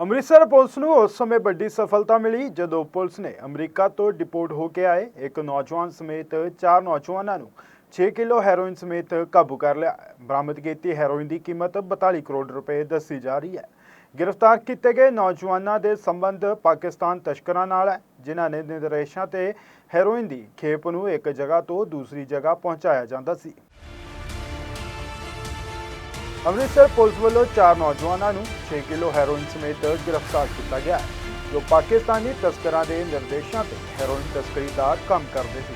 Amritsar police ਨੂੰ ਉਸ ਸਮੇਂ ਵੱਡੀ ਸਫਲਤਾ ਮਿਲੀ ਜਦੋਂ ਪੁਲਿਸ ਨੇ ਅਮਰੀਕਾ ਤੋਂ ਡਿਪੋਰਟ ਹੋ ਕੇ ਆਏ। ਇੱਕ ਨੌਜਵਾਨ ਸਮੇਤ ਚਾਰ ਨੌਜਵਾਨਾਂ ਨੂੰ 6 ਕਿਲੋ ਹੈਰੋਇਨ ਸਮੇਤ ਕਾਬੂ ਕਰ ਲਿਆ। ਬਰਾਮਦ ਕੀਤੀ ਹੈਰੋਇਨ ਦੀ ਕੀਮਤ 42 ਕਰੋੜ ਰੁਪਏ ਦੱਸੀ ਜਾ ਰਹੀ ਹੈ। ਗ੍ਰਿਫਤਾਰ ਕੀਤੇ ਗਏ ਨੌਜਵਾਨਾਂ ਦੇ ਸੰਬੰਧ ਪਾਕਿਸਤਾਨ ਤਸਕਰਾਂ ਨਾਲ ਹੈ, ਜਿਨ੍ਹਾਂ ਨੇ ਨਿਰਦੇਸ਼ਾਂ ਤੇ ਹੈਰੋਇਨ ਦੀ ਖੇਪ ਨੂੰ ਇੱਕ ਜਗ੍ਹਾ ਤੋਂ ਦੂਸਰੀ ਜਗ੍ਹਾ ਪਹੁੰਚਾਇਆ ਜਾਂਦਾ ਸੀ। ਅੰਮ੍ਰਿਤਸਰ ਪੁਲਿਸ ਵੱਲੋਂ ਚਾਰ ਨੌਜਵਾਨਾਂ ਨੂੰ 6 ਕਿਲੋ ਹੈਰੋਇਨ ਸਮੇਤ ਗ੍ਰਿਫਤਾਰ ਕੀਤਾ ਗਿਆ, ਜੋ ਪਾਕਿਸਤਾਨੀ ਤਸਕਰਾਂ ਦੇ ਨਿਰਦੇਸ਼ਾਂ ਤੇ ਹੈਰੋਇਨ ਤਸਕਰੀ ਦਾ ਕੰਮ ਕਰਦੇ ਸੀ।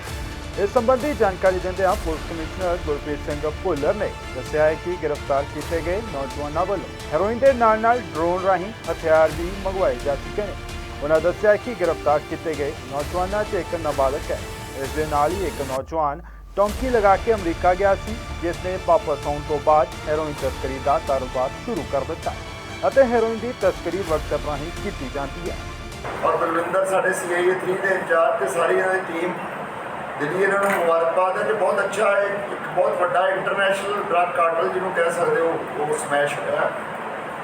ਇਸ ਸੰਬੰਧੀ ਜਾਣਕਾਰੀ ਦਿੰਦਿਆਂ ਪੁਲਿਸ ਕਮਿਸ਼ਨਰ ਗੁਰਪ੍ਰੀਤ ਸਿੰਘ ਭੁੱਲਰ ਨੇ ਦੱਸਿਆ ਹੈ ਕਿ ਗ੍ਰਿਫਤਾਰ ਕੀਤੇ ਗਏ ਨੌਜਵਾਨਾਂ ਵੱਲੋਂ ਹੈਰੋਇਨ ਦੇ ਨਾਲ-ਨਾਲ ਡਰੋਨ ਰਾਹੀਂ ਹਥਿਆਰ ਵੀ ਮੰਗਵਾਏ ਜਾ ਚੁੱਕੇ ਨੇ। ਉਹਨਾਂ ਦੱਸਿਆ ਕਿ ਗ੍ਰਿਫਤਾਰ ਕੀਤੇ ਗਏ ਨੌਜਵਾਨਾਂ 'ਚ ਇੱਕ ਨਾਬਾਲਗ ਹੈ। ਇਸ ਦੇ ਨਾਲ ਹੀ ਇੱਕ ਨੌਜਵਾਨ ਟੌਂਕੀ ਲਗਾ ਕੇ ਅਮਰੀਕਾ ਗਿਆ ਸੀ, ਜਿਸ ਨੇ ਵਾਪਸ ਆਉਣ ਤੋਂ ਬਾਅਦ ਹੈਰੋਇਨ ਤਸਕਰੀ ਦਾ ਕਾਰੋਬਾਰ ਸ਼ੁਰੂ ਕਰ ਦਿੱਤਾ ਅਤੇ ਹੈਰੋਇਨ ਦੀ ਤਸਕਰੀ ਵਰਕਰ ਰਾਹੀਂ ਕੀਤੀ ਜਾਂਦੀ ਹੈ। ਔਰ ਬਲਵਿੰਦਰ, ਸਾਡੇ ਸੀਆਈਏ 3 ਦੇ ਇੰਚਾਰਜ ਤੇ ਸਾਰੀ ਇਹਨਾਂ ਦੀ ਟੀਮ ਜਿਹੜੀ ਇਹਨਾਂ ਨੂੰ ਮੁਬਾਰਕਬਾਦ ਹੈ ਕਿ ਬਹੁਤ ਅੱਛਾ ਹੈ, ਇੱਕ ਬਹੁਤ ਵੱਡਾ ਇੰਟਰਨੈਸ਼ਨਲ ਡਰੱਗ ਕਾਰਟਲ ਜਿਹਨੂੰ ਕਹਿ ਸਕਦੇ ਹੋ, ਉਹ ਸਮੈਸ਼ ਹੋਇਆ।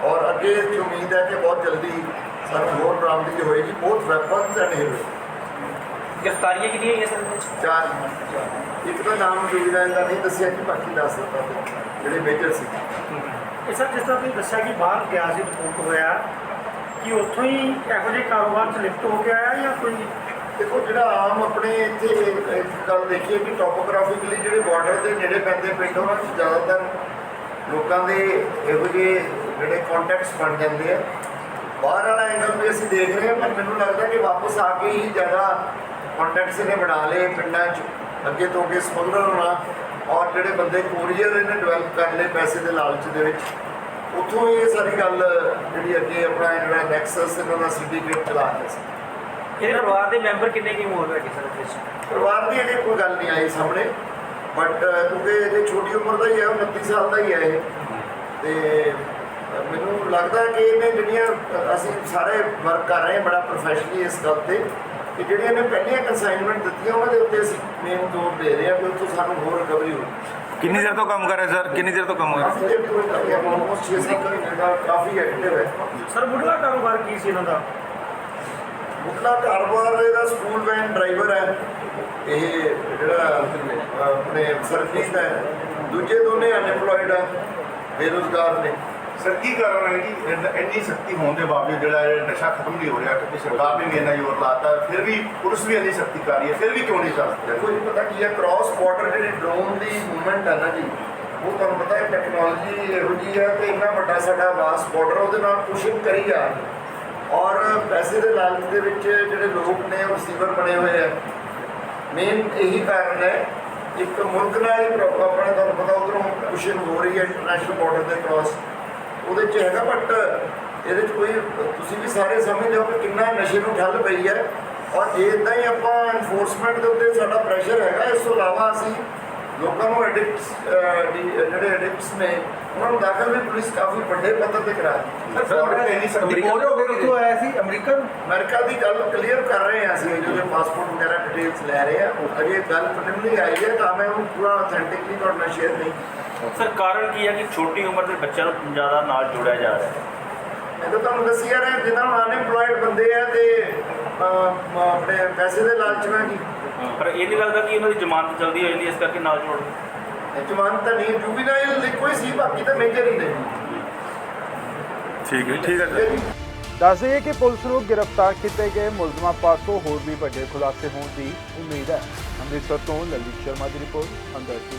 ਔਰ ਅੱਗੇ ਦੀ ਉਮੀਦ ਹੈ ਕਿ ਬਹੁਤ ਜਲਦੀ ਸਾਨੂੰ ਹੋਰ ਬਰਾਮਦਗੀ ਹੋਏਗੀ ਬਹੁਤ ਵੈਪਨਸ ਐਂਡ ਹੀਰੋ ਗ੍ਰਿਫਤਾਰੀਆਂ ਕਿਹੜੀਆਂ ਹੋਈਆਂ ਸਰ ਵਿੱਚ? ਚਾਰ। ਇੱਕ ਤਾਂ ਨਾਮ ਜੁਗਦਾ ਇਹਦਾ ਨਹੀਂ ਦੱਸਿਆ ਕਿ ਬਾਕੀ ਦੱਸ ਦਿੱਤਾ ਜਿਹੜੇ ਮੇਜਰ ਸੀ। ਇਹ ਸਰ ਜਿਸ ਤਰ੍ਹਾਂ ਤੁਸੀਂ ਦੱਸਿਆ ਕਿ ਬਾਹਰ ਗਿਆ ਸੀ ਰਿਪੋਰਟ ਹੋਇਆ ਕਿ ਉੱਥੋਂ ਹੀ ਇਹੋ ਜਿਹੇ ਕਾਰੋਬਾਰ 'ਚ ਲਿਫਟ ਹੋ ਕੇ ਆਇਆ ਜਾਂ ਕੋਈ ਦੇਖੋ ਜਿਹੜਾ ਆਮ ਆਪਣੇ ਇੱਥੇ ਇੱਕ- ਇੱਕ ਗੱਲ ਦੇਖੀਏ ਕਿ ਟੋਪੋਗ੍ਰਾਫਿਕਲੀ ਜਿਹੜੇ ਬਾਰਡਰ ਦੇ ਨੇੜੇ ਪੈਂਦੇ ਪਿੰਡ ਉਹਨਾਂ 'ਚ ਜ਼ਿਆਦਾਤਰ ਲੋਕਾਂ ਦੇ ਇਹੋ ਜਿਹੇ ਜਿਹੜੇ ਕੰਟੈਕਟਸ ਬਣ ਜਾਂਦੇ ਆ। ਬਾਹਰ ਵਾਲਾ ਐਂਗਲ ਵੀ ਅਸੀਂ ਦੇਖ ਰਹੇ ਹਾਂ ਪਰ ਮੈਨੂੰ ਲੱਗਦਾ ਕਿ ਵਾਪਸ ਆ ਕੇ ਹੀ ਜ਼ਿਆਦਾ ਕੰਟੈਕਟਸ ਇਹਨੇ ਬਣਾ ਲਏ ਪਿੰਡਾਂ 'ਚ ਅੱਗੇ ਤੋਂ ਅੱਗੇ ਸਮਗਲਰ ਹੋਣਾ ਔਰ ਜਿਹੜੇ ਬੰਦੇ ਕੋਰੀਅਰ ਇਹਨੇ ਡਿਵੈਲਪ ਕਰ ਲਏ ਪੈਸੇ ਦੇ ਲਾਲਚ ਦੇ ਵਿੱਚ। ਉੱਥੋਂ ਇਹ ਸਾਰੀ ਗੱਲ ਜਿਹੜੀ ਅੱਗੇ ਆਪਣਾ ਜਿਹੜਾ ਨੈਕਸਸ ਇਹਨਾਂ ਦਾ ਸਿੰਡੀਕੇਟ ਚਲਾ ਰਿਹਾ ਸੀ। ਇਹਦੇ ਪਰਿਵਾਰ ਦੇ ਮੈਂਬਰ ਕਿੰਨੇ ਕੀ ਮੋਰ ਹੈਗੇ ਸਰ ਵਿੱਚ ਪਰਿਵਾਰ ਦੀ ਅਜੇ ਕੋਈ ਗੱਲ ਨਹੀਂ ਆਈ ਸਾਹਮਣੇ ਬਟ ਕਿਉਂਕਿ ਇਹਦੇ ਛੋਟੀ ਉਮਰ ਦਾ ਹੀ ਹੈ ਉਹ 29 ਸਾਲ ਦਾ ਹੀ ਹੈ ਇਹ। ਤੇ ਮੈਨੂੰ ਲੱਗਦਾ ਕਿ ਇਹਨੇ ਜਿਹੜੀਆਂ ਅਸੀਂ ਸਾਰੇ ਵਰਕ ਕਰ ਰਹੇ ਹਾਂ ਬੜਾ ਪ੍ਰੋਫੈਸ਼ਨਲੀ ਇਸ ਗੱਲ ਤੇ। ਕਿ ਜਿਹੜੀਆਂ ਨੇ ਪਹਿਲੀਆਂ ਕਨਸਾਈਨਮੈਂਟ ਦਿੱਤੀਆਂ ਉਹਨਾਂ ਦੇ ਉੱਤੇ ਅਸੀਂ ਮੇਨ ਜ਼ੋਰ ਦੇ ਰਹੇ ਹਾਂ ਕਿ ਉੱਥੋਂ ਸਾਨੂੰ ਹੋਰ ਰਿਕਵਰੀ ਹੋਵੇ ਕਿੰਨੀ ਦੇਰ ਤੋਂ ਕੰਮ ਕਰ ਰਹੇ ਸਰ? ਕਿੰਨੀ ਦੇਰ ਤੋਂ ਕੰਮ ਕਰ ਰਹੇ? ਕਾਫੀ ਦੇਰ ਤੋਂ ਕਰ ਰਹੇ ਹਾਂ ਆਲਮੋਸਟ 6-7 ਮਹੀਨੇ ਦਾ ਕਾਫੀ ਐਕਟਿਵ ਹੈ। ਸਰ ਮੁੱਢਲਾ ਕਾਰੋਬਾਰ ਕੀ ਸੀ ਇਹਨਾਂ ਦਾ? ਮੁੱਢਲਾ ਕਾਰੋਬਾਰ ਇਹਦਾ ਸਕੂਲ ਵੈਨ ਡਰਾਈਵਰ ਹੈ। ਇਹ ਜਿਹੜਾ ਆਪਣੇ ਸਰਵਿਸ ਹੈ। ਦੂਜੇ ਦੋਨੇ ਅਨਐਮਪਲੋਇਡ ਆ ਬੇਰੁਜ਼ਗਾਰ ਨੇ। ਸਰ ਕੀ ਕਾਰਨ ਹੈ ਕਿ ਇੰਨ- ਇੰਨੀ ਸਖਤੀ ਹੋਣ ਦੇ ਬਾਵਜੂਦ ਜਿਹੜਾ ਇਹ ਨਸ਼ਾ ਖਤਮ ਨਹੀਂ ਹੋ ਰਿਹਾ, ਕਿਉਂਕਿ ਸਰਕਾਰ ਨੇ ਵੀ ਇੰਨਾ ਜ਼ੋਰ ਲਾਤਾ, ਫਿਰ ਵੀ ਪੁਲਿਸ ਵੀ ਇੰਨੀ ਸਖਤੀ ਕਰ ਰਹੀ ਹੈ, ਫਿਰ ਵੀ ਕਿਉਂ ਨਹੀਂ ਚੱਲ ਦੇਖੋ ਜੀ ਪਤਾ ਕੀ ਹੈ ਕ੍ਰਾਸ ਬਾਰਡਰ ਜਿਹੜੀ ਡਰੋਨ ਦੀ ਮੂਵਮੈਂਟ ਹੈ ਨਾ ਜੀ, ਉਹ ਤੁਹਾਨੂੰ ਪਤਾ ਹੈ ਟੈਕਨੋਲੋਜੀ ਇਹੋ ਜੀ ਹੈ ਕਿ ਇੰਨਾ ਵੱਡਾ ਸਾਡਾ ਵਾਸ ਬਾਰਡਰ ਉਹਦੇ ਨਾਲ ਪੁਸ਼ਿੰਗ ਕਰੀ ਜਾ ਰਹੀ ਹੈ। ਔਰ ਪੈਸੇ ਦੇ ਲਾਲਚ ਦੇ ਵਿੱਚ ਜਿਹੜੇ ਲੋਕ ਨੇ, ਉਹ ਰਿਸੀਵਰ ਬਣੇ ਹੋਏ ਆ। ਮੇਨ ਇਹੀ ਕਾਰਨ ਹੈ, ਇੱਕ ਮੁਲਕ ਨਾਲ ਹੀ ਪ੍ਰੋ- ਆਪਣਾ ਤੁਹਾਨੂੰ ਪਤਾ, ਉਧਰੋਂ ਪੁਸ਼ਿੰਗ ਹੋ ਰਹੀ ਹੈ ਇੰਟਰਨੈਸ਼ਨਲ ਬਾਰਡਰ ਦੇ ਕ੍ਰਾਸ ਉਹਦੇ ਚ ਹੈਗਾ ਬਟ ਇਹਦੇ ਚ ਕੋਈ, ਤੁਸੀਂ ਵੀ ਸਾਰੇ ਸਮਝਦੇ ਹੋ ਕਿ ਕਿੰਨਾ ਨਸ਼ੇ ਨੂੰ ਠੱਲ ਪਈ ਹੈ। ਔਰ ਜੇ ਇਦਾਂ ਹੀ ਆਪਾਂ ਐਨਫੋਰਸਮੈਂਟ ਦੇ ਉੱਤੇ ਸਾਡਾ ਪ੍ਰੈਸ਼ਰ ਹੈਗਾ, ਇਸ ਤੋਂ ਇਲਾਵਾ ਅਸੀਂ ਲੋਕਾਂ ਨੂੰ ਐਡਿਕਟਸ ਜਿਹੜੇ ਐਡਿਕਟਸ ਨੇ ਉਹਨਾਂ ਨੂੰ ਦਾਖਲ ਵੀ ਪੁਲਿਸ ਕਾਫੀ ਵੱਡੇ ਪੱਧਰ ਤੇ ਕਰਾ ਰਹੀ ਸਰ ਹੈ ਇੰਨੀ ਸਖਤੀ ਹੋ ਕਿੱਥੋਂ ਆਇਆ ਸੀ? ਅਮਰੀਕਾ ਅਮਰੀਕਾ ਦੀ ਗੱਲ ਕਲੀਅਰ ਕਰ ਰਹੇ ਹਾਂ ਅਸੀਂ ਜਿਹਦੇ ਪਾਸਪੋਰਟ ਵਗੈਰਾ ਡਿਟੇਲਸ ਲੈ ਰਹੇ ਹਾਂ ਅਜੇ ਗੱਲ ਪ੍ਰੀਲਿਮਿਨਰੀ ਆਈ ਹੈ ਤਾਂ ਮੈਂ ਉਹਨੂੰ ਪੂਰਾ ਅਥੈਂਟਿਕਲੀ ਤੁਹਾਡੇ ਨਾਲ ਸ਼ੇਅਰ ਨਹੀਂ ਸਰ ਕਾਰਨ ਕੀ ਹੈ ਕਿ ਛੋਟੀ ਉਮਰ ਦੇ ਬੱਚਿਆਂ ਨੂੰ ਜ਼ਿਆਦਾ ਨਾਲ ਜੋੜਿਆ ਜਾ ਰਿਹਾ ਹੈ? ਮੈਂ ਤਾਂ ਤੁਹਾਨੂੰ ਦੱਸੀ ਜਾ ਰਿਹਾ ਜਿੱਦਾਂ ਹੁਣ ਅਨਐਮਪਲੋਇਡ ਬੰਦੇ ਆ ਤੇ ਆਪਣੇ ਪੈਸੇ ਦੇ ਲਾਲਚ ਨਾਲ ਜੀ ਪਰ ਇਹ ਨਹੀਂ ਲੱਗਦਾ ਕਿ ਉਹਨਾਂ ਦੀ ਜ਼ਮਾਨਤ ਜਲਦੀ ਹੋ ਜਾਂਦੀ ਹੈ, ਇਸ ਕਰਕੇ ਨਾਲ ਜੋੜ ਜ਼ਮਾਨਤ ਤਾਂ ਨਹੀਂ ਜੁਬੀਨਾਈਲ ਲਿਖੋ ਹੀ ਸੀ ਬਾਕੀ ਤਾਂ ਮੇਜਰ ਹੀ ਨੇ। ਠੀਕ ਹੈ ਠੀਕ ਹੈ ਸਰ ਦੱਸ ਦਈਏ ਕਿ ਪੁਲਿਸ ਨੂੰ ਗ੍ਰਿਫਤਾਰ ਕੀਤੇ ਗਏ ਮੁਲਜ਼ਮਾਂ ਪਾਸੋਂ ਹੋਰ ਵੀ ਵੱਡੇ ਖੁਲਾਸੇ ਹੋਣ ਦੀ ਉਮੀਦ ਹੈ। ਅੰਮ੍ਰਿਤਸਰ ਤੋਂ ਲਲਿਤ ਸ਼ਰਮਾ ਦੀ ਰਿਪੋਰਟ ਅੰਦਰ ਟੂ